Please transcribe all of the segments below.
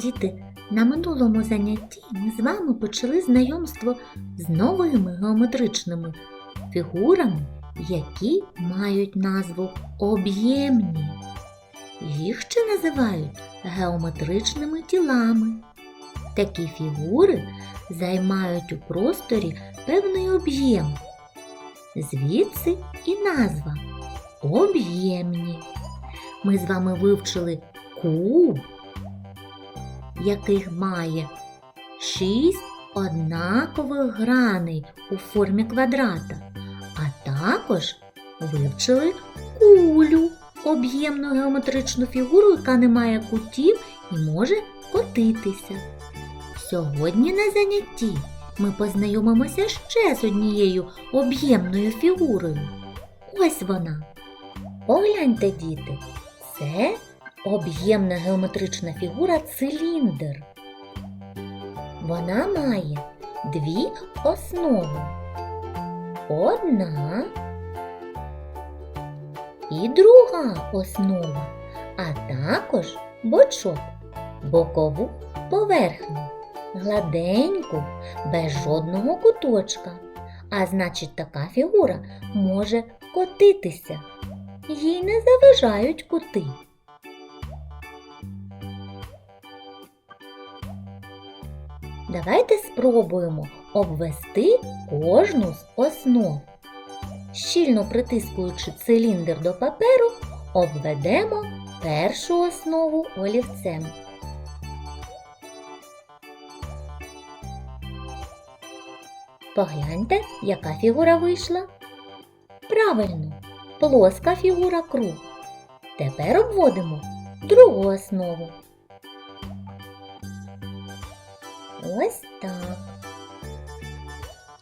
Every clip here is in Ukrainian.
Діти, на минулому занятті ми з вами почали знайомство з новими геометричними фігурами, які мають назву об'ємні. Їх ще називають геометричними тілами. Такі фігури займають у просторі певний об'єм. Звідси і назва об'ємні. Ми з вами вивчили куб, яких має шість однакових граней у формі квадрата, а також вивчили кулю, об'ємну геометричну фігуру, яка не має кутів і може котитися. Сьогодні на занятті ми познайомимося ще з однією об'ємною фігурою. Ось вона. Погляньте, діти, це об'ємна геометрична фігура циліндр. Вона має дві основи. Одна і друга основа, а також бочок, бокову поверхню, гладеньку, без жодного куточка. А значить, така фігура може котитися. Їй не заважають кути. Давайте спробуємо обвести кожну з основ. Щільно притискуючи циліндр до паперу, обведемо першу основу олівцем. Погляньте, яка фігура вийшла. Правильно, плоска фігура круг. Тепер обводимо другу основу. Ось так.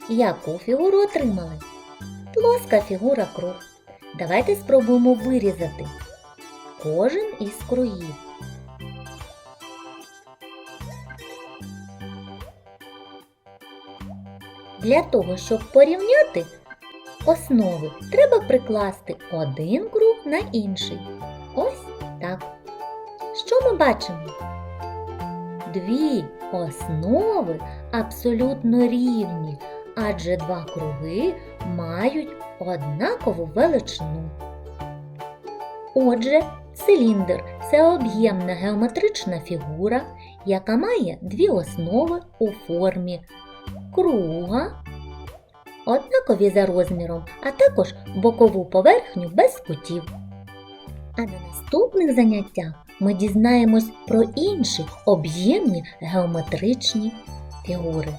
Яку фігуру отримали? Плоска фігура круг. Давайте спробуємо вирізати кожен із кругів. Для того, щоб порівняти основи, треба прикласти один круг на інший. Ось так. Що ми бачимо? Дві основи абсолютно рівні, адже два круги мають однакову величину. Отже, циліндр це об'ємна геометрична фігура, яка має дві основи у формі круга, однакові за розміром, а також бокову поверхню без кутів. А на наступних заняттях ми дізнаємось про інші об'ємні геометричні фігури.